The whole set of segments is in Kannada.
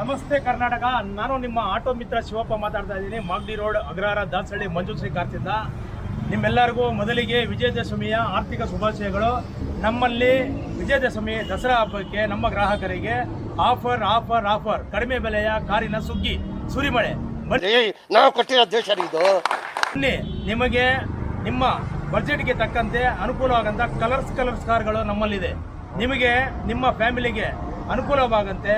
ನಮಸ್ತೆ ಕರ್ನಾಟಕ. ನಾನು ನಿಮ್ಮ ಆಟೋ ಮಿತ್ರ ಶಿವಪ್ಪ ಮಾತಾಡ್ತಾ ಇದ್ದೀನಿ. ಮಾಗಡಿ ರೋಡ್ ಅಗ್ರಹಾರ ದಾಸಹಳ್ಳಿ ಮಂಜುಶ್ರೀ ಕಾರ್ತಿಂದ ನಿಮ್ಮೆಲ್ಲರಿಗೂ ಮೊದಲಿಗೆ ವಿಜಯದಶಮಿಯ ಆರ್ಥಿಕ ಶುಭಾಶಯಗಳು. ನಮ್ಮಲ್ಲಿ ವಿಜಯದಶಮಿ ದಸರಾ ಹಬ್ಬಕ್ಕೆ ನಮ್ಮ ಗ್ರಾಹಕರಿಗೆ ಆಫರ್ ಆಫರ್ ಆಫರ್. ಕಡಿಮೆ ಬೆಲೆಯ ಕಾರಿನ ಸುಗ್ಗಿ ಸುರಿಮಳೆ. ನಾವು ಕೊಟ್ಟಿರೋ ದೇಶ ಇದು. ಬನ್ನಿ. ನಿಮಗೆ ನಿಮ್ಮ ಬಜೆಟ್ಗೆ ತಕ್ಕಂತೆ ಅನುಕೂಲವಾಗಂತ ಕಲರ್ಸ್ ಕಲರ್ಸ್ ಕಾರ್ಗಳು ನಮ್ಮಲ್ಲಿದೆ. ನಿಮಗೆ ನಿಮ್ಮ ಫ್ಯಾಮಿಲಿಗೆ ಅನುಕೂಲವಾಗಂತೆ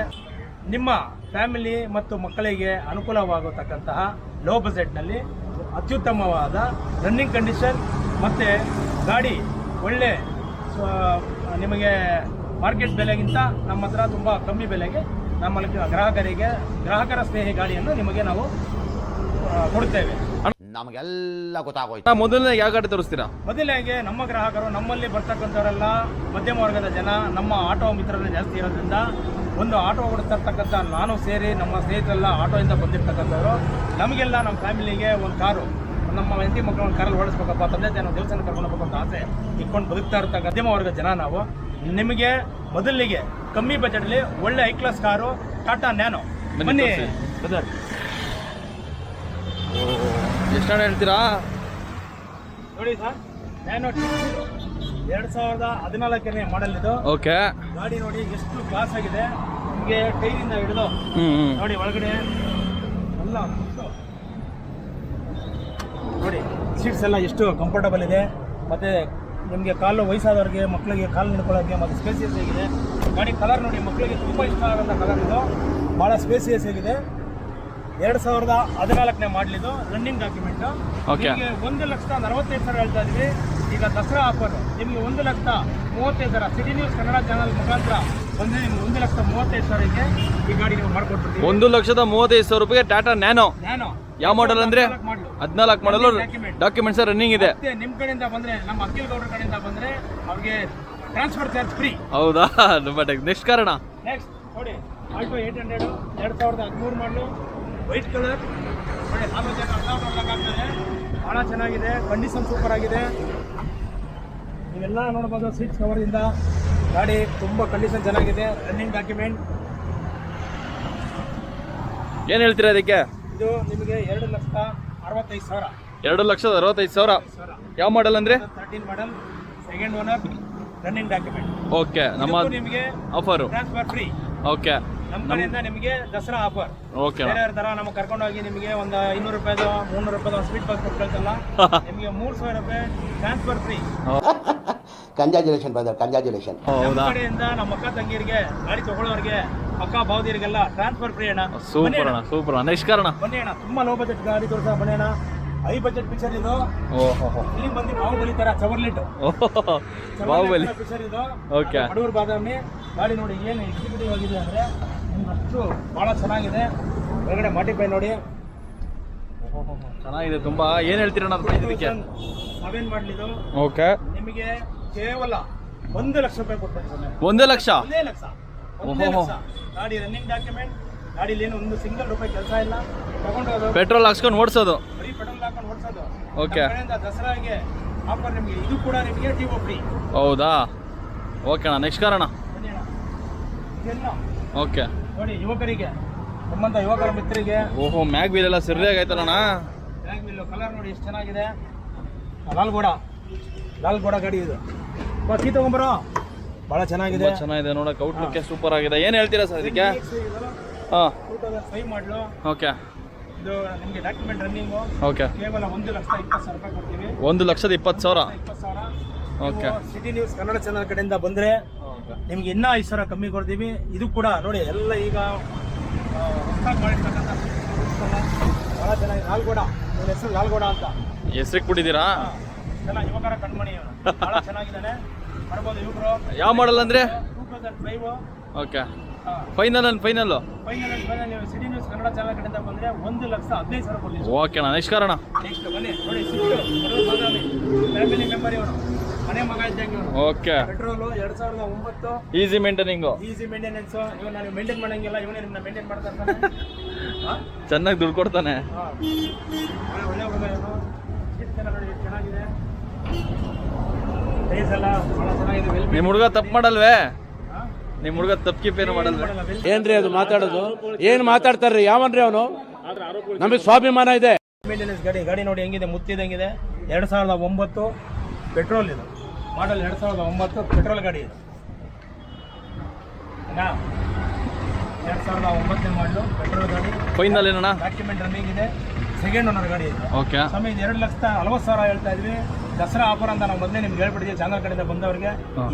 ನಿಮ್ಮ ಫ್ಯಾಮಿಲಿ ಮತ್ತು ಮಕ್ಕಳಿಗೆ ಅನುಕೂಲವಾಗತಕ್ಕಂತಹ ಲೋ ಬಜೆಟ್ನಲ್ಲಿ ಅತ್ಯುತ್ತಮವಾದ ರನ್ನಿಂಗ್ ಕಂಡೀಷನ್ ಮತ್ತು ಗಾಡಿ ಒಳ್ಳೆ ನಿಮಗೆ ಮಾರ್ಕೆಟ್ ಬೆಲೆಗಿಂತ ನಮ್ಮ ಹತ್ರ ತುಂಬ ಕಮ್ಮಿ ಬೆಲೆಗೆ ನಮ್ಮ ಗ್ರಾಹಕರಿಗೆ ಗ್ರಾಹಕರ ಸ್ನೇಹಿ ಗಾಡಿಯನ್ನು ನಿಮಗೆ ನಾವು ಕೊಡುತ್ತೇವೆ. ನಮಗೆಲ್ಲ ಗೊತ್ತಾಗೋಯ್ತು. ಮೊದಲನೇ ಯಾವ ಗಾಡಿ ತೋರಿಸ್ತೀರಾ? ಮೊದಲಿಗೆ ನಮ್ಮ ಗ್ರಾಹಕರು ನಮ್ಮಲ್ಲಿ ಬರ್ತಕ್ಕಂಥವರೆಲ್ಲ ಮಧ್ಯಮ ವರ್ಗದ ಜನ ನಮ್ಮ ಆಟೋ ಮಿತ್ರರೇ ಜಾಸ್ತಿ ಇರೋದ್ರಿಂದ ಒಂದು ಆಟೋ ಓಡಿಸ್ತಕ್ಕಂಥ ನಾನು ಸೇರಿ ನಮ್ಮ ಸ್ನೇಹಿತರೆಲ್ಲ ಆಟೋಯಿಂದ ಬಂದಿರ್ತಕ್ಕಂಥವ್ರು. ನಮಗೆಲ್ಲ ನಮ್ಮ ಫ್ಯಾಮಿಲಿಗೆ ಒಂದು ಕಾರು. ನಮ್ಮ ಹೆಂಡತಿ ಮಕ್ಕಳು ಒಂದು ಕಾರಲ್ಲಿ ಓಡಿಸ್ಬೇಕಪ್ಪ ತಂದೆ ತಾಯಿ ನಾವು ದೇವಸ್ಥಾನ ಕರ್ಕೊಂಡು ಹೋಗ್ಬೇಕು ಅಂತ ಆಸೆ. ಇಟ್ಕೊಂಡು ಬದುಕ್ತಾ ಇರ್ತಕ್ಕ ಮಧ್ಯಮ ವರ್ಗ ಜನ ನಾವು. ನಿಮಗೆ ಮೊದಲಿಗೆ ಕಮ್ಮಿ ಬಜೆಟಲ್ಲಿ ಒಳ್ಳೆ high class car Tata Nano. ಬನ್ನಿ ಬ್ರದರ್ ಎಷ್ಟು ಹೇಳ್ತೀರಾ? ನೋಡಿ ಸರ್ ನ್ಯಾನೋ ಎರಡು ಸಾವಿರದ ಹದಿನಾಲ್ಕನೇ ಮಾಡೆಲ್ ಇದು. ಓಕೆ. ಗಾಡಿ ನೋಡಿ ಎಷ್ಟು ಕ್ಲಾಸ್ ಆಗಿದೆ. ನಿಮಗೆ ಕೈಯಿಂದ ಹಿಡಿದು ನೋಡಿ ಒಳಗಡೆ ಎಲ್ಲ ನೋಡಿ ಸೀಟ್ಸ್ ಎಲ್ಲ ಎಷ್ಟು ಕಂಫರ್ಟಬಲ್ ಇದೆ. ಮತ್ತೆ ನಿಮಗೆ ಕಾಲು ವಯಸ್ಸಾದವ್ರಿಗೆ ಮಕ್ಕಳಿಗೆ ಕಾಲು ನಡ್ಕೊಳ್ಳೋಕ್ಕೆ ಮತ್ತು ಸ್ಪೇಸಿಯಸ್ ಆಗಿದೆ ಗಾಡಿ ಕಲರ್ ನೋಡಿ ಮಕ್ಕಳಿಗೆ ತುಂಬ ಇಷ್ಟ ಆಗೋಂಥ ಕಲರ್ ಇದು. ಭಾಳ ಸ್ಪೇಸಿಯಸ್ ಆಗಿದೆ ಎರಡು ಸಾವಿರದ ಹದಿನಾಲ್ಕನೇ ಮಾಡಲಿದ್ದು ರನ್ನಿಂಗ್ ಡಾಕ್ಯುಮೆಂಟು ಒಂದು ಲಕ್ಷದ ನಲವತ್ತೈದು ಸಾವಿರ ಹೇಳ್ತಾ ಇದ್ವಿ ಈಗ ದಸರಾ ಆಫರ್ ನಿಮಗೆ ಒಂದು ಲಕ್ಷ ಮೂವತ್ತೈದು ಸಾವಿರ. ಸಿಟಿ ನ್ಯೂಸ್ ಕನ್ನಡ ಚಾನಲ್ ಮುಖಾಂತರ ಬಂದರೆ ನಿಮ್ಗೆ ಒಂದು ಲಕ್ಷದ ಮೂವತ್ತೈದು ಸಾವಿರಕ್ಕೆ ಈ ಗಾಡಿ ನೀವು ಮಾಡ್ಕೊಡ್ತೀವಿ ಒಂದು ಲಕ್ಷದ ಮೂವತ್ತೈದು ಸಾವಿರ ರೂಪಾಯಿಗೆ ಟಾಟಾ ನ್ಯಾನೋ ನ್ಯಾನೋ ಯಾವ ಮಾಡಲ್ ಅಂದ್ರೆ? ಹದಿನಾಲ್ಕು ಮಾಡಲು. ಡಾಕ್ಯುಮೆಂಟ್ಸ್ ರನ್ನಿಂಗ್ ಇದೆ. ನಿಮ್ ನಿಮ್ಮ ಕಡೆಯಿಂದ ಬಂದ್ರೆ ನಮ್ಮ ಅಖಿಲ್ ಗೌಡ್ರ ಕಡೆಯಿಂದ ಬಂದ್ರೆ ಅವ್ರಿಗೆ ಟ್ರಾನ್ಸ್ಫರ್ ಚಾರ್ಜ್ ಫ್ರೀ ಹೌದಾ? ನಮ್ಮ ನೆಕ್ಸ್ಟ್ ಕಾರಣ. ನೆಕ್ಸ್ಟ್ ನೋಡಿ ಆಲ್ಟೋ ಏಟ್ ಹಂಡ್ರೆಡು ಎರಡು ಸಾವಿರದ ಹದಿಮೂರು ಮಾಡಲು ವೈಟ್ ಕಲರ್ ಆಗ್ತದೆ. ಭಾಳ ಚೆನ್ನಾಗಿದೆ. ಕಂಡೀಷನ್ ಸೂಪರ್ ಆಗಿದೆ. ನೀವೆಲ್ಲ ನೋಡ್ಬೋದು ಸೀಟ್ ಕವರಿಂದ ಗಾಡಿ ತುಂಬ ಕಂಡೀಷನ್ ಚೆನ್ನಾಗಿದೆ ರನ್ನಿಂಗ್ ಡಾಕ್ಯುಮೆಂಟ್ ಏನು ಹೇಳ್ತೀರಾ ಅದಕ್ಕೆ? ಇದು ನಿಮಗೆ ಎರಡು ಲಕ್ಷದ ಅರವತ್ತೈದು ಸಾವಿರ. ಎರಡು ಲಕ್ಷದ ಅರವತ್ತೈದು ಸಾವಿರ? ಸಾವಿರ. ಯಾವ ಮಾಡಲ್ ಅಂದ್ರೆ? Thirteen model second owner running document okay ನಮ್ಮ ನಿಮಗೆ ಆಫರು ಟ್ರಾನ್ಸ್ಫರ್ ಫ್ರೀ ಓಕೆ ನಮ್ಮ ಕಡೆಯಿಂದ ನಿಮಗೆ ದಸರಾ ಆಫರ್. ಓಕೆ ಬೇರೆ ತರ ನಮಗೆ ಕರ್ಕೊಂಡೋಗಿ ನಿಮಗೆ ಒಂದು ಐನೂರು ರೂಪಾಯಿದು ಮುನ್ನೂರು ರೂಪಾಯಿದು ಸ್ವೀಟ್ ಬಾಕ್ಸ್ ಕೊಟ್ಟು ಕಳ್ಸಲ್ಲ ನಿಮಗೆ ಮೂರು ಸಾವಿರ ರೂಪಾಯಿ transfer free congratulation brother congratulation ನಮ್ಮ ಕಡೆಯಿಂದ ನಮ್ಮ ಅಕ್ಕ ತಂಗಿಯರಿಗೆ ಗಾಡಿ ತಗೊಳ್ಳೋರಿಗೆ ಅಕ್ಕ ಭಾವದಿಯರಿಗೆಲ್ಲ ಟ್ರಾನ್ಸ್ಫರ್ ಫ್ರೀ ಅಣ್ಣ. ಸೂಪರ್ ಅಣ್ಣ ಅಣ್ಣ. ಸೂಪರ್ ಅಣ್ಣ. ನೆಕ್ಸ್ಟ್ ಕಾರಣ ಬನ್ನಿ ಅಣ್ಣ. ತುಂಬಾ ಲೋ ಬಜೆಟ್ ಗಾಡಿ ತೋರಿಸ ಬನ್ನಿ ಅಣ್ಣ. ಹೈ ಬಜೆಟ್ ಪಿಕ್ಚರ್ ಇದು. ಓಹೋ. ಇಲ್ಲಿ ಬಂದು ಬಾಹುಬಲಿ ತರ ಚವರ್ಲಿಟ್ ಬಾಹುಬಲಿ. ಪಿಕ್ಚರ್ ಇದು. ಓಕೆ. ಅಡೂರ್ ಬಾದಾಮಿ. ಗಾಡಿ ನೋಡಿ ಏನು ಎಕ್ಸಿಕ್ಯೂಟಿವ್ ಆಗಿದೆ ಅಂದ್ರೆ ಅಷ್ಟು ಬಹಳ ಚೆನ್ನಾಗಿದೆ. ಒಳಗಡೆ ಮಾಡಿಫೈ ನೋಡಿ. ಚೆನ್ನಾಗಿದೆ ತುಂಬಾ. ಏನು ಹೇಳ್ತೀರಣ್ಣ price ಇದಕ್ಕೆ? ಸೆವೆನ್ ಮಾಡಲಿದ್ದು ಓಕೆ. ನಿಮಗೆ ಕೇವಲ ಒಂದು ಲಕ್ಷ ರೂಪಾಯಿ ಕೊಡ್ತಾರೆ ಒಂದೇ ಲಕ್ಷ? ಒಂದೇ ಲಕ್ಷ. ಒಂದೇ. ಲಕ್ಷ. ಗಾಡಿ ರನ್ನಿಂಗ್ ಡಾಕ್ಯುಮೆಂಟ್ ಗಾಡಿಲಿ ಏನು ಒಂದು ಸಿಂಗಲ್ ರೂಪಾಯಿ ಕೆಲಸ ಇಲ್ಲ. ತಗೊಂಡು ಪೆಟ್ರೋಲ್ ಹಾಕ್ಸ್ಕೊಂಡು ಓಡಿಸೋದು. ಹಾಕೊಂಡು ಓಡಿಸೋದು Okay. ದಸರಾಗೆ ಆಫರ್ ನಿಮಗೆ. ಇದು ಕೂಡ ನಿಮಗೆ ಟಿಒ ಫ್ರೀ ಹೌದಾ? ಓಕೆ ಅಣ್ಣ ನೆಕ್ಸ್ಟ್ ಕಾರಣ? ಓಕೆ. ನೋಡಿ ಯುವಕರಿಗೆ ನಮ್ಮಂತ ಯುವಕರ ಮಿತ್ರರಿಗೆ. ಓಹೋ ಮ್ಯಾಗ್ ವೀಲ್ ಎಲ್ಲ ಸರಿಯಾಗಿ ಆಯ್ತಲ್ಲಣ್ಣ ಮ್ಯಾಗ್ ಬಿಲ್ಲು ಕಲರ್ ನೋಡಿ ಎಷ್ಟು ಚೆನ್ನಾಗಿದೆ. ಲಾಲ್ಗೋಡ ಲಾಲ್ಗೋಡ ಗಾಡಿ. ಇದು. ಬಾ, ಕೀ ತಗೊಂಬರೋ ಬಹಳ ಚೆನ್ನಾಗಿದೆ. ಚೆನ್ನಾಗಿದೆ. ನೋಡಕ್ ಔಟ್ಲುಕ್ಕೆ ಸೂಪರ್ ಆಗಿದೆ. ಏನು ಹೇಳ್ತೀರಾ ಸರ್ ಇದಕ್ಕೆ? ಹಾಂ. ಫೈವ್ ಮಾಡಲು. ಓಕೆ. ಇದು ನಿಮಗೆ ಡಾಕ್ಯುಮೆಂಟ್ ರನ್ನಿಂಗು ಓಕೆ ಕೇವಲ ಒಂದು ಲಕ್ಷ ಇಪ್ಪತ್ತು ಸಾವಿರ ರೂಪಾಯಿ ಕೊಡ್ತೀವಿ. ಒಂದು ಲಕ್ಷದ ಇಪ್ಪತ್ತು ಸಾವಿರ? ಇಪ್ಪತ್ತು ಸಾವಿರ. Okay. City news Kannada channel ಕಡೆಯಿಂದ ಬಂದರೆ ನಿಮ್ಗೆ ಇನ್ನೂ ಐದು ಸಾವಿರ ಕಮ್ಮಿ ಕೊಡ್ತೀವಿ. ಇದು ಕೂಡ ನೋಡಿ ಎಲ್ಲ ಈಗ ಮಾಡಿರ್ತಕ್ಕಂಥ ಭಾಳ ಚೆನ್ನಾಗಿದೆ ಲಾಲ್ಗೋಡ ನನ್ನ ಹೆಸರು ಲಾಲ್ಗೋಡ ಅಂತ. ಹೆಸ್ರಿಗೆ ಕೊಟ್ಟಿದ್ದೀರಾ? ಎಲ್ಲ ಯುವಕರ ಕಣ್ಮಣಿ. ಭಾಳ ಚೆನ್ನಾಗಿದ್ದಾನೆ. ಬರ್ಬೋದು ಯುವಕರು ಯಾವ ಮಾಡಲ್ ಅಂದ್ರೆ? Two thousand five okay final and final final and final ನೀವು ಸಿಟಿ ನ್ಯೂಸ್ ಕನ್ನಡ ಚಾನಲ್ ಕಡೆಯಿಂದ ಬಂದರೆ ಒಂದು ಲಕ್ಷ ಹದಿನೈದು ಸಾವಿರ ಕೊಡ್ತೀವಿ. ಓಕೆ ಅಣ್ಣ ನೆಕ್ಸ್ಟ್ ಕಾರಣ? ನೆಕ್ಸ್ಟ್ ಬನ್ನಿ ನೋಡಿ ಸಿಟ್ಟು ಫ್ಯಾಮಿಲಿ ಮೆಂಬರ್ ಇವನು ಮನೆ ಮಗ ಇದ್ದಂಗೆ ಇವನು ಓಕೆ ಪೆಟ್ರೋಲು ಎರಡು ಸಾವಿರದ ಒಂಬತ್ತು. ಈಸಿ ಮೇಂಟೈನಿಂಗು ಈಸಿ ಮೇಂಟೆನೆನ್ಸ್ ಇವನು ನಾನು ಮೇಂಟೈನ್ ಮಾಡಂಗಿಲ್ಲ ಇವನೇ ನಿಮ್ಮನ್ನ ಮೇಂಟೈನ್ ಮಾಡ್ತಾ ಇರ್ತಾನೆ ಹಾ? ಚೆನ್ನಾಗಿ ದುಡ್ಡು ಕೊಡ್ತಾನೆ. ಹಾ. ಒಳ್ಳೆ ಹುಡುಗ ಇವನು. ನೋಡಿ ಚೆನ್ನಾಗಿದೆ. ಟೈರ್ಸ್ ಎಲ್ಲ ಭಾಳ ಚೆನ್ನಾಗಿದೆ. ನಿಮ್ಮ ಹುಡುಗ ತಪ್ಪು ಮಾಡಲ್ವೇ? ನಿಮ್ಮ ಹುಡುಗ ತಪ್ಪಿಪ್ ಏನು ಮಾಡಲ್ಲ ಏನ್ರಿ ಅದು ಮಾತಾಡೋದು? ಏನ್ ಮಾತಾಡ್ತಾರ್ರಿ? ಯಾವನ್ರಿ ಅವನು? ನಮಗೆ ಸ್ವಾಭಿಮಾನ ಇದೆ. ಮೇಂಟೆನೆನ್ಸ್ ಗಾಡಿ ಗಾಡಿ ನೋಡಿ ಹೆಂಗಿದೆ ಮುತ್ತಿದಂಗಿದೆ ಎರಡು ಸಾವಿರದ ಒಂಬತ್ತು ಪೆಟ್ರೋಲ್ ಇದು. ಮಾಡಲ್ ಎರಡು ಸಾವಿರದ ಒಂಬತ್ತು ಪೆಟ್ರೋಲ್ ಗಾಡಿ ಇದು. ಎರಡ್ ಸಾವಿರದ ಒಂಬತ್ತನೇ ಮಾಡಲು ಪೆಟ್ರೋಲ್ ಗಾಡಿ. ಫೈನಲ್ ಏನಣ್ಣ? ಡಾಕ್ಯುಮೆಂಟ್ ರನ್ನಿಂಗ್ ಇದೆ. ಸೆಕೆಂಡ್ ಓನರ್ ಗಾಡಿ ಇದೆ. ಓಕೆ ಸಮಯ ಎರಡು ಲಕ್ಷದ ನಲವತ್ತು ಸಾವಿರ ಹೇಳ್ತಾ ಇದ್ವಿ. ದಸರಾ ಆಫರ್ ಅಂತ ನಾವು ಮೊದಲೇ ನಿಮ್ಗೆ ಹೇಳ್ಬಿಟ್ಟಿದ್ವಿ ಚಾನಲ್ ಕಡೆಯಿಂದ ಬಂದವರಿಗೆ.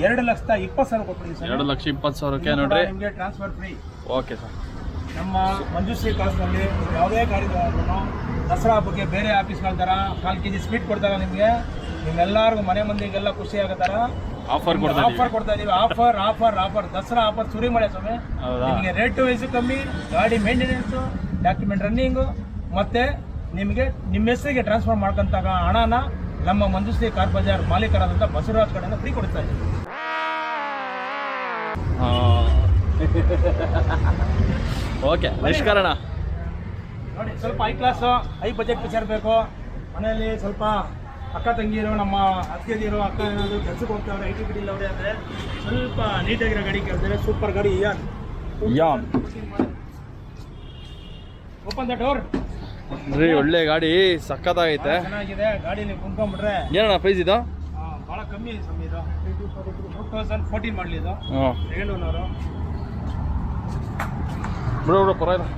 ಎರಡು ಲಕ್ಷದ ಇಪ್ಪತ್ತು ಸಾವಿರ ಎರಡು ಸರ್. ಲಕ್ಷ ಇಪ್ಪತ್ತು ಸಾವಿರಕ್ಕೆ ನೋಡ್ರಿ. ನಿಮಗೆ ಟ್ರಾನ್ಸ್ಫರ್ ಫ್ರೀ ಓಕೆ ಸರ್. ನಮ್ಮ ಮಂಜುಶ್ರೀ ಕಾಸ್ನಲ್ಲಿ ಯಾವುದೇ ಕಾರ್ಯಕ್ರಮ ದಸರಾ ಹಬ್ಬಕ್ಕೆ ಬೇರೆ ಆಫೀಸ್ಗಳ ಥರ ಕಾಲು ಕೆ ಜಿ ಸ್ವೀಟ್ ಕೊಡ್ತಾರೆ ನಿಮಗೆ. ನಿಮ್ಮೆಲ್ಲರಿಗೂ ಮನೆ ಮಂದಿಗೆಲ್ಲ ಖುಷಿ ಆಗತ್ತಾರ. ಆಫರ್ ಕೊಡ್ತಾ ಆಫರ್ ಕೊಡ್ತಾ ಇದೀವಿ. Offer offer offer Dasara offer ಸುರಿ ಮಳೆ ಸ್ವಾಮಿ? ನಿಮಗೆ ರೇಟ್ ವೈಸು ಕಮ್ಮಿ ಗಾಡಿ ಮೇಂಟೆನೆನ್ಸು ಡಾಕ್ಯುಮೆಂಟ್ ರನ್ನಿಂಗು ಮತ್ತು ನಿಮಗೆ ನಿಮ್ಮ ಹೆಸರಿಗೆ ಟ್ರಾನ್ಸ್ಫರ್ ಮಾಡ್ಕೊಂತಾಗ ಹಣನ ನಮ್ಮ ಮಂಜುಶ್ರೀ ಕಾರ್ ಬಜಾರ್ ಮಾಲೀಕರಾದಂಥ ಬಸವರಾಜ್ ಕಡೆಯಿಂದ ಫ್ರೀ ಕೊಡ್ತಾ ಇದ್ದೀವಿ ಓಕೆ ನಿಷ್ಕರಣ ನೋಡಿ ಸ್ವಲ್ಪ high class high budget picture ಬೇಕು. ಮನೆಯಲ್ಲಿ ಸ್ವಲ್ಪ ಅಕ್ಕ ತಂಗಿರು ನಮ್ಮ ಅತ್ತಿಗೆದಿರು ಅಕ್ಕ ಏನಾದ್ರು ಕೆಲಸಕ್ಕೆ ಹೋಗ್ತಾವ್ರೆ ಐ ಟಿ ಬಿಡಿ ಇಲ್ಲವ್ರೆ ಅಂದರೆ ಸ್ವಲ್ಪ ನೀಟಾಗಿರೋ ಗಾಡಿ ಕೇಳ್ತಾರೆ. ಸೂಪರ್ ಗಾಡಿ ಯಾನ್ ಯಾನ್ ಓಪನ್ ದ ಡೋರ್ ರೀ ಒಳ್ಳೆ ಗಾಡಿ ಸಖತ್ತಾಗೈತೆ. ಚೆನ್ನಾಗಿದೆ ಗಾಡಿ ನೀವು ಕುಂತ್ಕೊಂಡ್ಬಿಟ್ರೆ ಏನಣ್ಣ ಪ್ರೈಸ್ ಇದು? ಭಾಳ ಕಮ್ಮಿ ಇದೆ ಸ್ವಾಮಿ ಇದು. ಟೂ ತೌಸಂಡ್ ಫೋರ್ಟೀನ್ ಮಾಡಲಿ ಇದು. ಹಾಂ. ಸೆಕೆಂಡ್ ಓನರು ಬಿಡು ಬಿಡು ಪರವಾಗಿಲ್ಲ.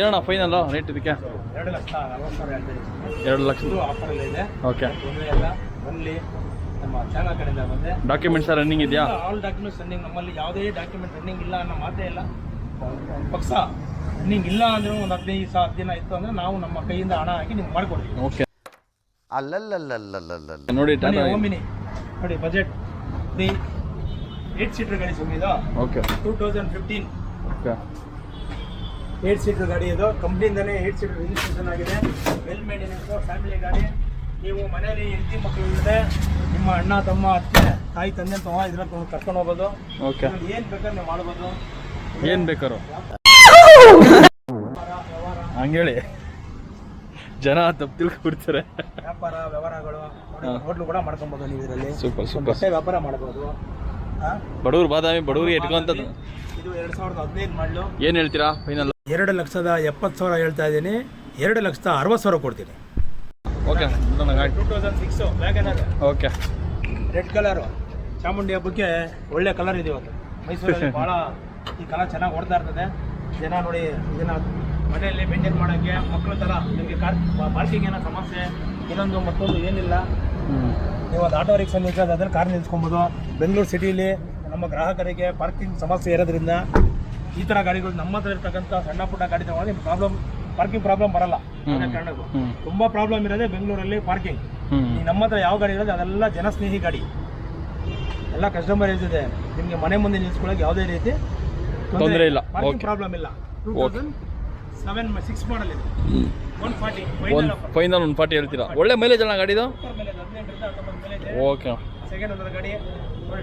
ಏನಣ್ಣ ಫೈನಲ್ ರೇಟ್ ಇದಕ್ಕೆ? ಎರಡು ಲಕ್ಷ ನಲ್ವತ್ತು ಸಾವಿರ ಹೇಳ್ತೀವಿ ಎರಡು ಲಕ್ಷ. ಇದು ಆಫರಲ್ಲಿ ಇದೆ. ಓಕೆ ತೊಂದರೆ ಇಲ್ಲ ಬರಲಿ ನಮ್ಮ ಚಾನಲ್ ಕಡೆಯಿಂದ ಬಂದೆ. ಡಾಕ್ಯುಮೆಂಟ್ಸ್ ರನ್ನಿಂಗ್ ಇದೆಯಾ? ಆಲ್ ಡಾಕ್ಯುಮೆಂಟ್ಸ್ ರನ್ನಿಂಗ್ ನಮ್ಮಲ್ಲಿ ಯಾವುದೇ ಡಾಕ್ಯುಮೆಂಟ್ ರನ್ನಿಂಗ್ ಇಲ್ಲ ಅನ್ನೋ ಮಾತೇ ಇಲ್ಲ. ಒಂದು ಪಕ್ಷ. ರನ್ನಿಂಗ್ ಇಲ್ಲ ಅಂದ್ರೆ ಒಂದು ಹದಿನೈದು ಸಾವಿರ ದಿನ ಇತ್ತು ಅಂದ್ರೆ ನಾವು ನಮ್ಮ ಕೈಯಿಂದ ಹಣ ಹಾಕಿ ನಿಮ್ಗೆ ಮಾಡ್ಕೊಡ್ತೀವಿ. ಓಕೆ ಅಲ್ಲಲ್ಲಲ್ಲಲ್ಲಲ್ಲ ನೋಡಿ ಟಾಟಾ ಓಮಿನಿ. ನೋಡಿ ಬಜೆಟ್ ತ್ರೀ ಏಟ್ ಸೀಟರ್ ಗಾಡಿ ಸುಮ್ಮನೆ ಇದು okay two thousand fifteen okay eight seater ಗಾಡಿ ಇದು. ಕಂಪ್ನಿಯಿಂದನೇ ಏಟ್ ಸೀಟರ್ ರಿಜಿಸ್ಟ್ರೇಷನ್ ಆಗಿದೆ. ವೆಲ್ ಮೇಂಟೆನೆನ್ಸು ಫ್ಯಾಮಿಲಿ ಗಾಡಿ. ನೀವು ಮನೆಯಲ್ಲಿ ಹೆಂಡತಿ ಮಕ್ಕಳು ಇಲ್ಲದೆ ನಿಮ್ಮ ಅಣ್ಣ ತಮ್ಮ ಅತ್ತೆ ತಾಯಿ ತಂದೆ ತಮ್ಮ ಇದ್ರಲ್ಲಿ ಕರ್ಕೊಂಡು ಹೋಗೋದು. ಓಕೆ ಏನು ಬೇಕಾದ್ರೆ ನೀವು ಮಾಡ್ಬೋದು. ಏನು ಬೇಕಾರು ಹಂಗೇಳಿ. ಜನ ತಪ್ಪು ತಿಳ್ಕೊಡ್ತಾರೆ ವ್ಯಾಪಾರ ವ್ಯವಹಾರಗಳು ಹೋಟ್ಲು ಕೂಡ ಮಾಡ್ಕೊಬೋದು ನೀವು ಇದರಲ್ಲಿ. Super super. ಬಟ್ಟೆ ವ್ಯಾಪಾರ ಮಾಡ್ಬೋದು? ಬಡವ್ರು ಬಾದಾಮಿ ಬಡವ್ರಿಗೆ ಇಟ್ಕೊಂತದ್ದು ಇದು ಎರಡು ಸಾವಿರದ ಹದಿನೈದು ಮಾಡಲು. ಏನು ಹೇಳ್ತೀರಾ ಫೈನಲ್ ಎರಡು ಲಕ್ಷದ ಎಪ್ಪತ್ತು ಸಾವಿರ ಹೇಳ್ತಾ ಇದ್ದೀನಿ. ಎರಡು ಲಕ್ಷದ ಅರವತ್ತು ಸಾವಿರ ಕೊಡ್ತೀನಿ. Okay two thousand six WagonR okay red colour Chamundi ಹಬ್ಬಕ್ಕೆ ಒಳ್ಳೆ ಕಲರ್ ಇದೆ ಇವತ್ತು. ಮೈಸೂರಲ್ಲಿ ಭಾಳ ಈ ಕಲರ್ ಚೆನ್ನಾಗಿ ಓಡ್ತಾ ಇರ್ತದೆ. ಜನ ನೋಡಿ ಇದನ್ನ ಮನೆಯಲ್ಲಿ ಮೇಂಟೈನ್ ಮಾಡೋಕ್ಕೆ ಮಕ್ಕಳ ಥರ ನಿಮಗೆ ಕಾರ್ ಪಾರ್ಕಿಂಗ್ ಏನೋ ಸಮಸ್ಯೆ ಇನ್ನೊಂದು ಮತ್ತೊಂದು ಏನಿಲ್ಲ. ನೀವು ಒಂದು ಆಟೋ ರಿಕ್ಷಾ ನಿಲ್ಸೋದು ಅದನ್ನು ಕಾರ್ ನಿಲ್ಸ್ಕೊಬೋದು. ಬೆಂಗಳೂರು ಸಿಟಿಲಿ ನಮ್ಮ ಗ್ರಾಹಕರಿಗೆ ಪಾರ್ಕಿಂಗ್ ಸಮಸ್ಯೆ ಇರೋದ್ರಿಂದ ಈ ಥರ ಗಾಡಿಗಳು ನಮ್ಮ ಹತ್ರ ಇರ್ತಕ್ಕಂಥ ಸಣ್ಣ ಪುಟ್ಟ ಗಾಡಿ ತಗೊಂಡು ಪ್ರಾಬ್ಲಮ್ ಪಾರ್ಕಿಂಗ್ ಪ್ರಾಬ್ಲಮ್ ಬರಲ್ಲ. ಕಾರಣಕ್ಕೂ. ತುಂಬ ಪ್ರಾಬ್ಲಮ್ ಇರೋದೇ ಬೆಂಗಳೂರಲ್ಲಿ ಪಾರ್ಕಿಂಗ್ ಈ ನಮ್ಮ ಹತ್ರ ಯಾವ ಗಾಡಿ ಇರೋದು ಅದೆಲ್ಲ ಜನಸ್ನೇಹಿ ಗಾಡಿ. ಎಲ್ಲ ಕಸ್ಟಮರ್ ಇದೆ. ನಿಮಗೆ ಮನೆ ಮುಂದೆ ನಿಲ್ಸ್ಕೊಳ್ಳೋಕೆ ಯಾವುದೇ ರೀತಿ ತೊಂದರೆ ಇಲ್ಲ. ಪಾರ್ಕಿಂಗ್ ಪ್ರಾಬ್ಲಮ್ ಇಲ್ಲ. Two. Thousand seven six model ಇದೆ. ಒನ್ ಫಾರ್ಟಿ ಒಂದು ಫೈನಲ್ ಒಂದು ಫಾರ್ಟಿ ಹೇಳ್ತೀರಾ? ಒಳ್ಳೆ ಮೈಲೇಜ್ ಅಲ್ಲ ಗಾಡಿದು? ಹದಿನೆಂಟರಿಂದ ಹತ್ತೊಂಬತ್ತು ಓಕೆ ಸೆಕೆಂಡ್ ಒಂದರ ಗಾಡಿ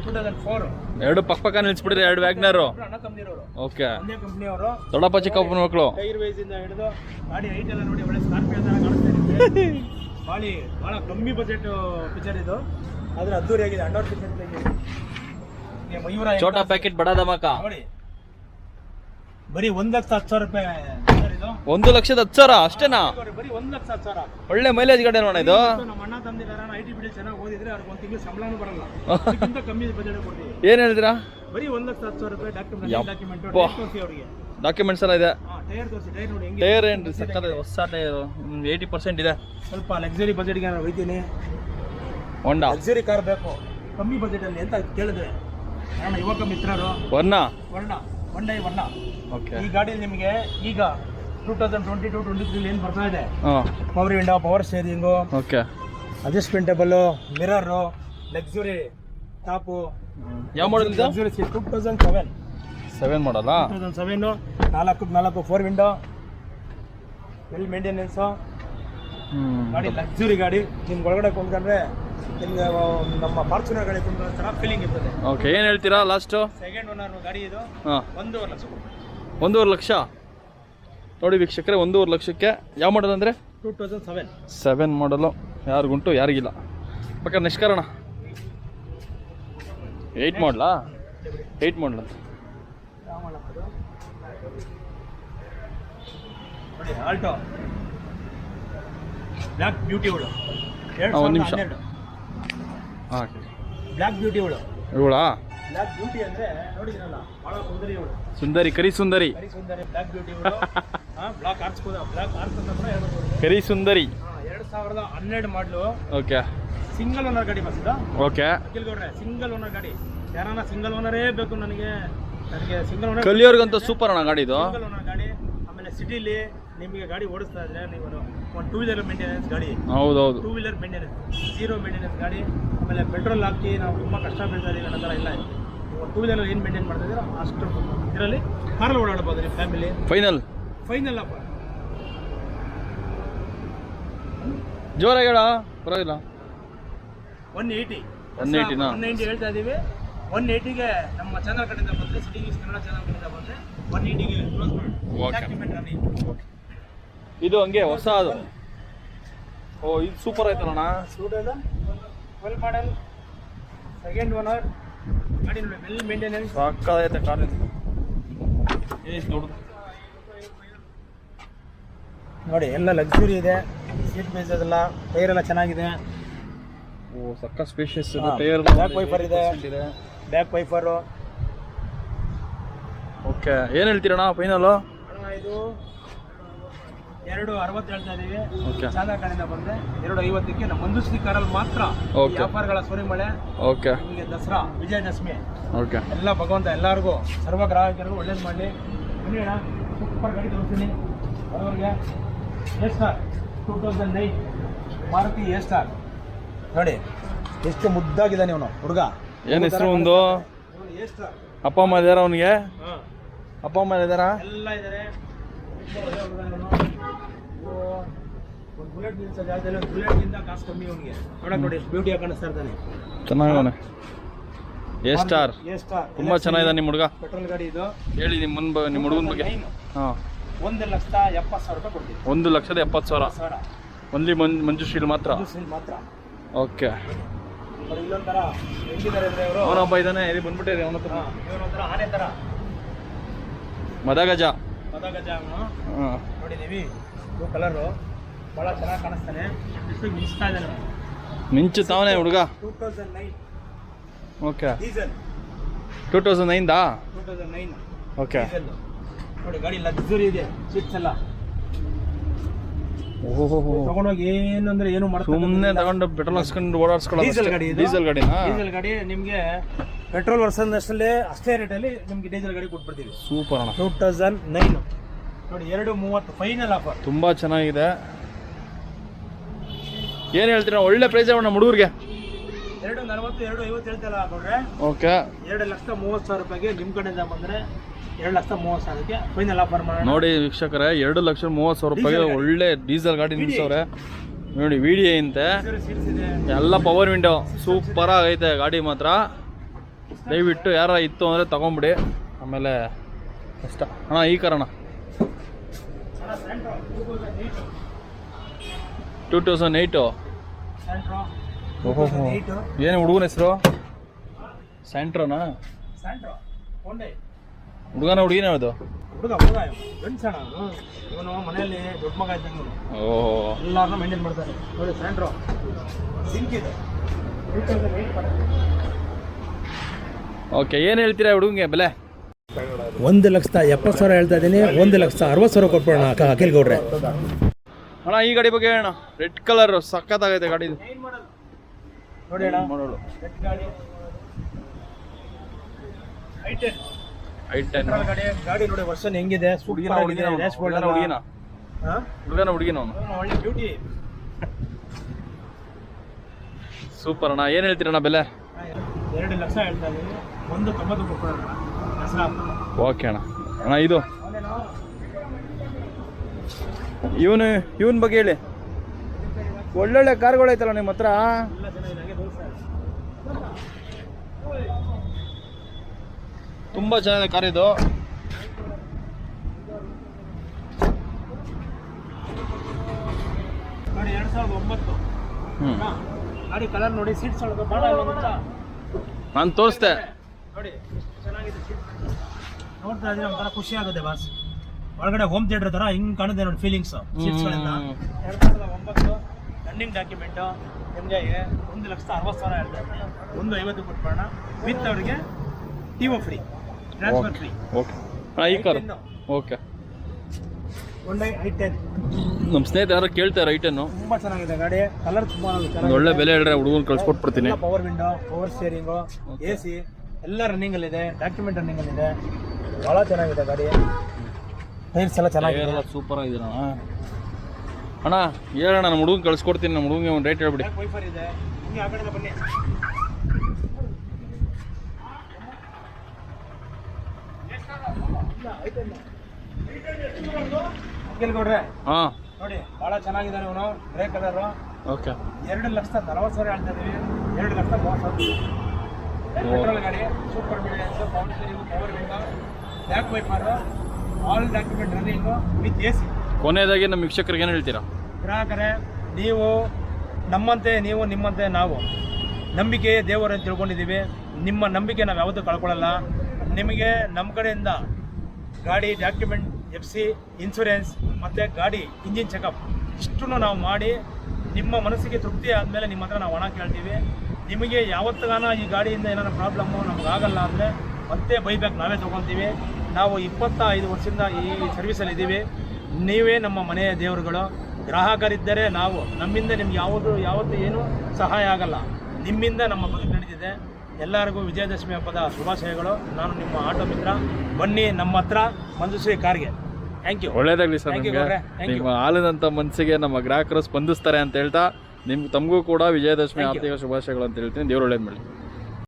ಟೂ ತೌಸಂಡ್ ಫೋರ್ ಎರಡು ಪಕ್ಕ ಪಕ್ಕ ನಿಲ್ಸ್ಬಿಟ್ರಿ ಎರಡು ವ್ಯಾಗ್ನರು ಅಣ್ಣ ತಮ್ಮದಿರೋರು. ಓಕೆ ಒಂದೇ ಕಂಪ್ನಿಯವರು ದೊಡ್ಡಪ್ಪ ಚಿಕ್ಕಪ್ಪನ ಮಕ್ಕಳು ಟೈರ್ ವೈಸ್ ಇಂದ ಹಿಡಿದು ಗಾಡಿ ಹೈಟ್ ಎಲ್ಲ ನೋಡಿ ಒಳ್ಳೆ ಸ್ಕಾರ್ಪಿಯೋ ತರ ಕಾಣಿಸ್ತಾ ಇದೆ. ಭಾಳ ಭಾಳ ಕಮ್ಮಿ ಬಜೆಟ್ ಪಿಕ್ಚರ್ ಇದು. ಆದ್ರೆ ಅದ್ದೂರಿಯಾಗಿದೆ ಅಂಡರ್ ಪಿಕ್ಚರ್ ಮಯೂರ ಛೋಟಾ ಪ್ಯಾಕೆಟ್ ಬಡ ಧಮಾಕ. ನೋಡಿ. ಬರೀ ಒಂದ್ ಲಕ್ಷ ಹತ್ತು ಸಾವಿರ ರೂಪಾಯಿ ಒಂದು ಲಕ್ಷದ ಹತ್ತು ಸಾವಿರ ಅಷ್ಟೇನಾ? ಬರೀ ಒಂದು ಲಕ್ಷ ಹತ್ತು ಸಾವಿರ. ಒಳ್ಳೆ ಮೈಲೇಜ್ ಗಾಡಿ ನೋಡ ಇದು? ನಮ್ಮ ಅಣ್ಣ ತಂದಿದ್ದಾರೆ ಐ ಟಿ ಬಿಡಿ ಚೆನ್ನಾಗಿ ಓದಿದ್ರೆ ಅವ್ರಿಗೆ ಒಂದು ತಿಂಗಳು ಸಂಬಳನೂ ಬರಲ್ಲ. ಅದಕ್ಕಿಂತ ಕಮ್ಮಿ ಬಜೆಟ್ ಕೊಡ್ತೀವಿ. ಏನು ಹೇಳಿದ್ರಾ? ಬರೀ ಒಂದು ಲಕ್ಷ ಹತ್ತು ಸಾವಿರ ರೂಪಾಯಿ ಡಾಕ್ಯುಮೆಂಟ್. ಡಾಕ್ಯುಮೆಂಟ್ ತೋರಿಸಿ ಅವರಿಗೆ. ಡಾಕ್ಯುಮೆಂಟ್ಸ್ ಎಲ್ಲ ಇದೆ. ಟೈರ್ ತೋರಿಸಿ ಟೈರ್ ನೋಡಿ ಟೈರ್ ಏನ್ರಿ? ಸಕ್ಕತ್ತ ಹೊಸ ಟೈರ್ ಏಯ್ಟಿ ಪರ್ಸೆಂಟ್ ಇದೆ. ಸ್ವಲ್ಪ ಲಕ್ಸುರಿ ಬಜೆಟ್ಗೆ ನಾನು ಒಯ್ತೀನಿ ಹೊಂಡಾ ಲಕ್ಸುರಿ ಕಾರ್ ಬೇಕು. ಕಮ್ಮಿ ಬಜೆಟಲ್ಲಿ ಅಂತ ಕೇಳಿದ್ರೆ ನನ್ನ ಯುವಕ ಮಿತ್ರರು ವರ್ಣ ವರ್ಣ ಡೈ ವರ್ಣ ಓಕೆ ಈ ಗಾಡಿಯಲ್ಲಿ ನಿಮಗೆ ಈಗ two thousand twenty two twenty three ಏನು ಬರ್ತಾ ಇದೆ? Power window power steering okay adjustable mirror luxury top ಯಾವ model luxury seat two thousand seven seven ಮಾಡಲ್ಲ ಟೂ ತೌಸಂಡ್ ಸೆವೆನು ನಾಲ್ಕು ನಾಲ್ಕು ಫೋರ್ ವಿಂಡೋ ವೆಲ್ ಮೇಂಟೆನೆನ್ಸು ಗಾಡಿ ಲಕ್ಸುರಿ ಗಾಡಿ. ನಿಮ್ಗೆ ಒಳಗಡೆ ಕುಂತ್ಕೊಂಡ್ರೆ ನಿಮ್ಗೆ ನಮ್ಮ ಫಾರ್ಚುನರ್ ಗಾಡಿ ಕುಂತ್ಕೊಂಡ್ರೆ ಥರ ಫೀಲಿಂಗ್ ಇರ್ತದೆ. ಓಕೆ ಏನು ಹೇಳ್ತೀರಾ ಲಾಸ್ಟು ಸೆಕೆಂಡ್ ಓನರ್ ಗಾಡಿ ಇದು. ಒಂದೂವರೆ ಲಕ್ಷ ಒಂದೂವರೆ ಲಕ್ಷ? ನೋಡಿ ವೀಕ್ಷಕರೇ ಒಂದೂವರೆ ಲಕ್ಷಕ್ಕೆ ಯಾವ ಮಾಡಲ್ ಅಂದರೆ? Two thousand seven. ಸೆವೆನ್ ಮಾಡಲು ಯಾರಿಗುಂಟು ಯಾರಿಗಿಲ್ಲ. ಪಕ್ಕ ನಿಷ್ಕರಣ. ಏಯ್ಟ್ ಮಾಡಲಾ ಏಯ್ಟ್ ಮಾಡಲ ಆಲ್ಟೋ ಬ್ಲ್ಯಾಕ್ ಒಂದ್ ನಿಮಿಷ. ಹಾಂ ಬ್ಲ್ಯಾಕ್ ಬ್ಯೂಟಿಗಳು ಇವಳಾ ಬ್ಲ್ಯಾಕ್ ಬ್ಯೂಟಿ ಅಂದ್ರೆ ನೋಡಿದ್ರಲ್ಲ ಬಹಳ ಸುಂದರಿ ಇವಳು ಸುಂದರಿ ಕರಿ ಸುಂದರಿ. ಬ್ಲ್ಯಾಕ್ ಬ್ಲಾಕ್ ಬ್ಲಾಕ್ ಕರಿ ಸುಂದರಿ. ಎರಡು ಸಾವಿರದ ಹನ್ನೆರಡು ಮಾಡಲು ಓಕೆ ಸಿಂಗಲ್ ಓನರ್ ಗಾಡಿ ಬಸ್ಸಿದ ಓಕೆ ಅಖಿಲ್ ಗೌಡ್ರೆ ಸಿಂಗಲ್ ಓನರ್ ಗಾಡಿ. ಯಾರನ್ನ ಸಿಂಗಲ್ ಓನರೇ ಬೇಕು ನನಗೆ? ನನಗೆ ಸಿಂಗಲ್ ಓನರ್ ಕಲಿಯೋರ್ಗಂತೂ ಸೂಪರ್ ಅಣ್ಣ ಗಾಡಿ ಇದು. ಸಿಂಗಲ್ ಓನರ್ ಗಾಡಿ. ಆಮೇಲೆ ಸಿಟಿಲಿ ನಿಮಗೆ ಗಾಡಿ ಓಡಿಸ್ತಾ ಇದ್ರೆ ನೀವು ಒಂದು ಟೂ ವೀಲರ್ ಮೇಂಟೆನೆನ್ಸ್ ಗಾಡಿ. ಹೌದೌದು. Two wheeler maintenance zero maintenance ಗಾಡಿ. ಆಮೇಲೆ ಪೆಟ್ರೋಲ್ ಹಾಕಿ ನಾವು ತುಂಬ ಕಷ್ಟ ಬೀಳ್ತಾ ಇದೀವಿ ಅನ್ನೋ ಥರ ಇಲ್ಲ ಟೂ ವೀಲರ್ ಏನು ಮೇಂಟೈನ್ ಮಾಡ್ತಾ ಇದ್ದೀರೋ ಅಷ್ಟು ಇದರಲ್ಲಿ ಕಾರಲ್ಲಿ ಓಡಾಡ್ಬೋದು ನಿಮ್ಮ ಫ್ಯಾಮಿಲಿ ಫೈನಲ್ ಫೈನಲ್ ಅಪ್ಪ ಜೋರಾಗಿ ಹೇಳ ಪರವಾಗಿಲ್ಲ ಒನ್ ಏಯ್ಟಿ 180 ನಾ? ಒನ್ ಏಯ್ಟಿ ಹೇಳ್ತಾ ಇದೀವಿ. ಒನ್ ಏಯ್ಟಿಗೆ ನಮ್ಮ ಚಾನಲ್ ಕಡೆಯಿಂದ ಬಂದ್ರೆ ಸಿಟಿ ನ್ಯೂಸ್ ಕನ್ನಡ ಚಾನಲ್ ಕಡೆಯಿಂದ ಬಂದ್ರೆ ಒನ್ ಏಯ್ಟಿಗೆ ಕ್ಲೋಸ್. ಮಾಡಿ. ಇದು ಹಂಗೆ ಹೊಸ ಅದು. ಓ ಇದು super ಆಯ್ತಲ್ಲಣ್ಣ scooter well model second owner ಗಾಡಿ ನೋಡಿ ವೆಲ್ ಮೇಂಟೆನೆನ್ಸ್ ಸಾಕಾಗೈತೆ ಕಾರ್ ಏ ದೊಡ್ಡ ನೋಡಿ ಎಲ್ಲ ಲಕ್ಸುರಿ ಇದೆ. ಸೀಟ್ ಬೇಸ್ ಅದೆಲ್ಲ ಟೈರ್ ಎಲ್ಲ ಚೆನ್ನಾಗಿದೆ. ಓ ಸಕ್ಕ ಸ್ಪೇಷಿಯಸ್ ಇದೆ. ಟೈರ್ ಬ್ಯಾಕ್ ವೈಪರ್ ಇದೆ. ಬ್ಯಾಕ್ ವೈಫರು ಓಕೆ ಏನು ಹೇಳ್ತೀರಣ್ಣ ಫೈನಲು ಇದು ಎರಡು ಅರವತ್ತು ಹೇಳ್ತಾ ಇದೀವಿ. ಓಕೆ. ಕಡೆಯಿಂದ ಬಂದ್ರೆ ಎರಡು ಐವತ್ತಕ್ಕೆ ನಮ್ಮ ಮಂಜುಶ್ರೀ ಕಾರಲ್ಲಿ ಮಾತ್ರ ಓಕೆ. ವ್ಯಾಪಾರಗಳ ಮಳೆ ಓಕೆ. ನಿಮಗೆ ದಸರಾ ವಿಜಯದಶಮಿ. ಓಕೆ. ಎಲ್ಲ ಭಗವಂತ ಎಲ್ಲರಿಗೂ ಸರ್ವ ಗ್ರಾಹಕರಿಗೂ ಒಳ್ಳೇದು ಮಾಡಲಿ. ಬನ್ನಿ ಅಣ್ಣ ಸೂಪರ್ ಗಾಡಿ ತೋರಿಸ್ತೀನಿ. ಅವ್ರಿಗೆ A star two thousand nine Maruti A star ನೋಡಿ ಎಷ್ಟು ಮುದ್ದಾಗಿದ್ದಾನೆ ಅವನು ಹುಡುಗ. ಏನು ಹೆಸರು ಒಂದು? ಎ ಸ್ಟಾರ್ ಅಪ್ಪ ಅಮ್ಮ ಇದಾರ ಅವನಿಗೆ? ಅಪ್ಪ ಅಮ್ಮ ಇದಾರ? ಎಲ್ಲ ಇದ್ದಾರೆ ಒಂದು ಬುಲೆಟ್ ನಿಲ್ಸೋ ಜಾಗದಲ್ಲಿ ಒಂದು ಬುಲೆಟ್ಗಿಂತ ಕಾಸು ಕಮ್ಮಿ ಅವನಿಗೆ ನೋಡಕ್ ನೋಡಿ ಎಷ್ಟು ಬ್ಯೂಟಿ ಕಾಣಿಸ್ತಾ ಇರ್ತಾನೆ ಚೆನ್ನಾಗವನೆ ಎ ಸ್ಟಾರ್ ಎ ಸ್ಟಾರ್ ತುಂಬ ಚೆನ್ನಾಗಿದೆ ನಿಮ್ಮ ಹುಡುಗ. ಪೆಟ್ರೋಲ್ ಗಾಡಿ ಇದು. ಹೇಳಿ ನಿಮ್ಮ ನಿಮ್ಮ ಹುಡುಗನ ಬಗ್ಗೆ. ಹಾಂ. ಒಂದು ಲಕ್ಷದ ಎಪ್ಪತ್ತು ಸಾವಿರ ರೂಪಾಯಿ ಕೊಡ್ತೀವಿ. ಒಂದು ಲಕ್ಷದ ಎಪ್ಪತ್ತು ಸಾವಿರ? ಸಾವಿರ. ಒನ್ಲಿ ಮನ್ ಮಂಜುಶ್ರೀಲ್ ಮಾತ್ರ? ಮಾತ್ರ. ಓಕೆ. ಅವ್ರು ಇಲ್ಲೊಂಥರ ಹೆಂಗಿದ್ದಾರೆ ಅಂದ್ರೆ ಇವರು? ಅವನೊಬ್ಬ ಇದ್ದಾನೆ ಇಲ್ಲಿ ಬಂದ್ಬಿಟ್ಟಿದೆ ಅವನ ಹತ್ರ ಆನೆ ಥರ. ಮದಗಜ. ಮದಗಜ ಅವನು. ಹಾಂ. ನೋಡಿದ್ದೀವಿ ಬ್ಲೂ ಕಲರು ಭಾಳ ಚೆನ್ನಾಗಿ ಕಾಣಿಸ್ತಾನೆ. ಎಷ್ಟು ಮಿಸ್ತಾ ಇದ್ದಾನೆ ಮಿಂಚುತ್ತಾವನೆ ಹುಡುಗ? Two thousand nine okay. Diesel two thousand ನೈನ್ದಾ two thousand nine okay. ನೋಡಿ ಗಾಡಿ ಲಕ್ಸುರಿ ಇದೆ ಸೀಟ್ಸ್ ಎಲ್ಲ. ತಗೊಂಡೋಗಿ ಏನಂದ್ರೆ ಏನು ಸುಮ್ಮನೆ ತಗೊಂಡು ಪೆಟ್ರೋಲ್ ಹಾಕ್ಸ್ಕೊಂಡು ಓಡಾಡ್ಸ್ಕೊಳ್ಳೋದು ಡೀಸೆಲ್ ಗಾಡಿ. ಡೀಸೆಲ್ ಗಾಡಿನಾ? ಡೀಸೆಲ್ ಗಾಡಿ ನಿಮಗೆ ಪೆಟ್ರೋಲ್ ವರ್ಷದಷ್ಟಲ್ಲೇ ಅಷ್ಟೇ ಅಷ್ಟೇ ರೇಟಲ್ಲಿ ನಿಮಗೆ ಡೀಸೆಲ್ ಗಾಡಿ ಕೊಟ್ಬಿಡ್ತೀವಿ. ಸೂಪರ್ ಅಣ್ಣ. ಟೂ ತೌಸಂಡ್ ನೈನ್ ನೋಡಿ ಎರಡು ಮೂವತ್ತು ಫೈನಲ್ ಆಫರ್ ತುಂಬ ಚೆನ್ನಾಗಿದೆ. ಏನು ಹೇಳ್ತೀರಾ? ಒಳ್ಳೆ ಪ್ರೈಸ್ ಅಣ್ಣ ಹುಡುಗರಿಗೆ ಎರಡು ನಲವತ್ತು ಎರಡು ಐವತ್ತು ಹೇಳ್ತಲ್ಲ ನೋಡ್ರೆ ಓಕೆ. ಎರಡು ಲಕ್ಷದ ಮೂವತ್ತು ಸಾವಿರ ರೂಪಾಯಿಗೆ ನಿಮ್ಮ ಕಡೆಯಿಂದ ಬಂದರೆ ಎರಡು ಲಕ್ಷದ ಮೂವತ್ತು ಸಾವಿರಕ್ಕೆ ಫೈನಲ್ ಆಫರ್ ಮಾಡೋಣ. ನೋಡಿ ವೀಕ್ಷಕರೇ ಎರಡು ಲಕ್ಷ ಮೂವತ್ತು ಸಾವಿರ ರೂಪಾಯಿಗೆ ಒಳ್ಳೆ ಡೀಸೆಲ್ ಗಾಡಿ ನಿಲ್ಸವ್ರೆ. ನೋಡಿ ವಿ ಇಂತೆ. ಐತೆ ಎಲ್ಲ ಪವರ್ ವಿಂಡೋ ಸೂಪರ್ ಆಗೈತೆ ಗಾಡಿ ಮಾತ್ರ. ದಯವಿಟ್ಟು ಯಾರ ಇತ್ತು ಅಂದರೆ ತಗೊಂಬಿಡಿ. ಆಮೇಲೆ ಕಷ್ಟ ಅಣ್ಣ ಈ ಕಾರಣ. ಟೂ ತೌಸಂಡ್ ಏಯ್ಟು ಏನು ಹುಡುಗನ ಹೆಸರು? ಸ್ಯಾಂಟ್ರೋನಾ ಸ್ಯಾಂಟ್ರೋ ಹೊಂಡೆ ಹುಡುಗನ ಹುಡುಗಿನ ಯಾವುದು? ಹುಡುಗ ಹುಡುಗ ಗಂಡ್ಸಣ ಇವನು ಮನೆಯಲ್ಲಿ ದೊಡ್ಡ ಮಗ ಇದ್ದಂಗೆ ಓಹ್ ಓಹೋ. ಎಲ್ಲಾರನ್ನೂ ಮೇಂಟೈನ್ ಮಾಡ್ತಾರೆ. ನೋಡಿ ಸ್ಯಾಂಟ್ರೋ ಸಿಂಕ್ ಇದೆ. ಓಕೆ ಏನು ಹೇಳ್ತೀರಾ ಹುಡುಗಂಗೆ ಬೆಲೆ? ಒಂದು ಲಕ್ಷದ ಎಪ್ಪತ್ತು ಸಾವಿರ ಹೇಳ್ತಾ ಇದ್ದೀನಿ. ಒಂದು ಲಕ್ಷದ ಅರವತ್ತು ಸಾವಿರ ಕೊಟ್ಬಿಡೋಣ ಅಖಿಲ್ ಗೌಡ್ರೆ. ಅಣ್ಣ ಈ ಗಾಡಿ ಬಗ್ಗೆ ಹೇಳೋಣ. ರೆಡ್ ಕಲರ್ ಸಖತ್ತಾಗೈತೆ ಗಾಡಿ ನೋಡಿ ಮಾಡೋಳು ಐಟೆನ್ ಗಾಡಿ. ನೋಡಿ ವರ್ಷನ್ ಹೆಂಗಿದೆ? ಹುಡುಗಿನ ಸೂಪರ್ ಹುಡುಗಿನ ಆಗಿದೆ ಡ್ಯಾಶ್ ಬೋರ್ಡ್ ಹುಡುಗನ ಹುಡುಗಿನ. ಹಾಂ? ಹುಡುಗನ ಹುಡುಗಿನ ಅವನು. ಒಳ್ಳೆ ಬ್ಯೂಟಿ ಸೂಪರ್ ಅಣ್ಣ. ಏನು ಹೇಳ್ತೀರಣ್ಣ ಬೆಲೆ? ಎರಡು ಲಕ್ಷ ಹೇಳ್ತಾ ಇದ್ದೀನಿ. ಒಂದು ತೊಂಬತ್ತು ಕೊಟ್ಬಿಡೋಣ ದಸರಾ ಓಕೆ ಅಣ್ಣ. ಅಣ್ಣ ಇದು. ಇವನು ಇವನ್ ಬಗ್ಗೆ ಹೇಳಿ. ಒಳ್ಳೊಳ್ಳೆ ಕಾರ್ಗಳು ಐತಲ್ಲ ನಿಮ್ಮ ಹತ್ರ ಎಲ್ಲ ಚೆನ್ನಾಗಿದೆ ಹಾಗೆ ತೋರಿಸ್ತಾ ಇದೆ. ತುಂಬ ಚೆನ್ನಾಗಿದೆ ಕಾರ್ ಇದು. ನೋಡಿ ಎರಡು ಸಾವಿರದ ಒಂಬತ್ತು. ಗಾಡಿ ಕಲರ್ ನೋಡಿ ಸೀಟ್ಸ್ ಒಳಗೆ ಭಾಳ ಗೊತ್ತಾ ನಾನು ತೋರಿಸ್ತೆ. ನೋಡಿ ಚೆನ್ನಾಗಿದೆ. ನೋಡ್ತಾ ಇದ್ರೆ ಒಂಥರ ಖುಷಿ ಆಗುತ್ತೆ ಬಾಸ್ ಒಳಗಡೆ ಹೋಮ್ ಥಿಯೇಟರ್ ತರ ಹಿಂಗ್ ಕಾಣುತ್ತೆ ನೋಡಿ ಫೀಲಿಂಗ್ಸ್ ಸೀಟ್ಸ್ಗಳೆಲ್ಲ. ಎರಡು ಸಾವಿರದ ಒಂಬತ್ತು ರನ್ನಿಂಗ್ ಡಾಕ್ಯುಮೆಂಟ್ ನಿಮಗೆ ಒಂದು ಲಕ್ಷದ ಅರವತ್ತು ಸಾವಿರ ಹೇಳ್ತಾರೆ ಒಂದು ಐವತ್ತು ಕೊಟ್ಬಿಡೋಣ. ವಿತ್ ಅವರಿಗೆ ಟಿಒ ಫ್ರೀ ಟ್ರಾನ್ಸ್ಫರ್ ಓಕೆ ಅಣ್ಣ ಈ ಕಾರು ಓಕೆ ಒಳ್ಳೆ ಐ ಟೆನ್ ನಮ್ಮ ಸ್ನೇಹಿತ ಯಾರು ಕೇಳ್ತಾರೆ ಐಟನ್ನು ತುಂಬಾ ಚೆನ್ನಾಗಿದೆ ಗಾಡಿ ಕಲರ್ ತುಂಬಾ ಒಂದು ಒಳ್ಳೆ ಬೆಲೆ ಹೇಳ್ರೆ ಹುಡುಗನ್ ಕಳ್ಸ್ಕೊಟ್ಬಿಡ್ತೀನಿ power window power steering A C ಎಲ್ಲ ರನ್ನಿಂಗ್ ಅಲ್ಲಿ ಇದೆ ಡಾಕ್ಯುಮೆಂಟ್ ರನ್ನಿಂಗ್ ಅಲ್ಲಿ ಇದೆ. ಬಹಳ ಚೆನ್ನಾಗಿದೆ ಗಾಡಿ. ಟೈರ್ಸ್ ಎಲ್ಲ ಚೆನ್ನಾಗಿದೆ. ಸೂಪರ್ ಆಗಿದೆ ಅಣ್ಣ. ಅಣ್ಣ ಹೇಳಣ್ಣ ನಮ್ಮ ಹುಡುಗನ್ ಕಳ್ಸ್ಕೊಡ್ತೀನಿ ನಮ್ಮ ಹುಡುಗನಿಗೆ ಒಂದು ರೇಟ್ ಹೇಳ್ಬಿಡಿ. ಇದೆ. ಬನ್ನಿ. ಗೌಡ್ರೆ ಹಾಂ. ನೋಡಿ ಬಹಳ ಚೆನ್ನಾಗಿದ್ದಾನೆ ಇವನು. Grey colour. ಓಕೆ. ಎರಡು ಲಕ್ಷ ನಲವತ್ತು ಸಾವಿರ ಹೇಳ್ತಾ ಇದೀವಿ. ಎರಡು ಲಕ್ಷ ಮೂವತ್ತು ಸಾವಿರ. ಪೆಟ್ರೋಲ್ ಗಾಡಿ super power steering power window back wiper all document running with A C. ಕೊನೆಯದಾಗಿ ನಮ್ಮ ವೀಕ್ಷಕರಿಗೆ ಏನು ಹೇಳ್ತೀರಾ? ಗ್ರಾಹಕರೇ ನೀವು ನಮ್ಮಂತೆ ನೀವು ನಿಮ್ಮಂತೆ ನಾವು ನಂಬಿಕೆ ದೇವರನ್ನು ತಿಳ್ಕೊಂಡಿದ್ದೀವಿ. ನಿಮ್ಮ ನಂಬಿಕೆ ನಾವು ಯಾವತ್ತೂ ಕಳ್ಕೊಳ್ಳಲ್ಲ ನಿಮಗೆ ನಮ್ಮ ಕಡೆಯಿಂದ ಗಾಡಿ ಡಾಕ್ಯುಮೆಂಟ್ ಎಫ್ ಸಿ ಇನ್ಸೂರೆನ್ಸ್ ಮತ್ತು ಗಾಡಿ ಇಂಜಿನ್ ಚೆಕಪ್ ಇಷ್ಟನ್ನು ನಾವು ಮಾಡಿ ನಿಮ್ಮ ಮನಸ್ಸಿಗೆ ತೃಪ್ತಿ ಆದಮೇಲೆ ನಿಮ್ಮ ಹತ್ರ ನಾವು ಹಣ ಕೇಳ್ತೀವಿ. ನಿಮಗೆ ಯಾವತ್ತಗಾನ ಈ ಗಾಡಿಯಿಂದ ಏನಾದ್ರು ಪ್ರಾಬ್ಲಮ್ಮು ನಮ್ಗೆ ಆಗಲ್ಲ ಅಂದರೆ ಮತ್ತೆ ಬೈಬ್ಯಾಕ್ ನಾವೇ ತೊಗೊತೀವಿ ನಾವು ಇಪ್ಪತ್ತ ಐದು ವರ್ಷದಿಂದ ಈ ಸರ್ವಿಸಲ್ಲಿ ಇದ್ದೀವಿ ನೀವೇ ನಮ್ಮ ಮನೆಯ ದೇವರುಗಳು. ಗ್ರಾಹಕರಿದ್ದರೆ ನಾವು ನಮ್ಮಿಂದ ನಿಮ್ಗೆ ಯಾವುದು, ಯಾವತ್ತೂ ಏನೂ ಸಹಾಯ ಆಗಲ್ಲ. ನಿಮ್ಮಿಂದ ನಮ್ಮ ಬದುಕು ನಡೆದಿದೆ ಎಲ್ಲರಿಗೂ ವಿಜಯದಶಮಿ ಹಬ್ಬದ ಶುಭಾಶಯಗಳು. ನಾನು ನಿಮ್ಮ ಆಟೋ ಮಿತ್ರ. ಬನ್ನಿ ನಮ್ಮ ಹತ್ರ ಮಂಜುಶ್ರೀ ಕಾರ್ಗೆ. ಥ್ಯಾಂಕ್ ಯು ಒಳ್ಳೇದಾಗಲಿ ಸರ್ Thank you, ನಿಮಗೆ. ಗೌಡ್ರೆ. Thank you. ನಿಮ್ಮ ಹಾಲಿನಂಥ ಮನಸ್ಸಿಗೆ ನಮ್ಮ ಗ್ರಾಹಕರು ಸ್ಪಂದಿಸ್ತಾರೆ ಅಂತ ಹೇಳ್ತಾ ನಿಮ್ಗೆ ತಮಗೂ ಕೂಡ ವಿಜಯದಶಮಿ ಆರ್ಥಿಕ ಶುಭಾಶಯಗಳು ಅಂತ ಹೇಳ್ತೀನಿ. ದೇವ್ರು ಒಳ್ಳೇದು ಮಾಡಿ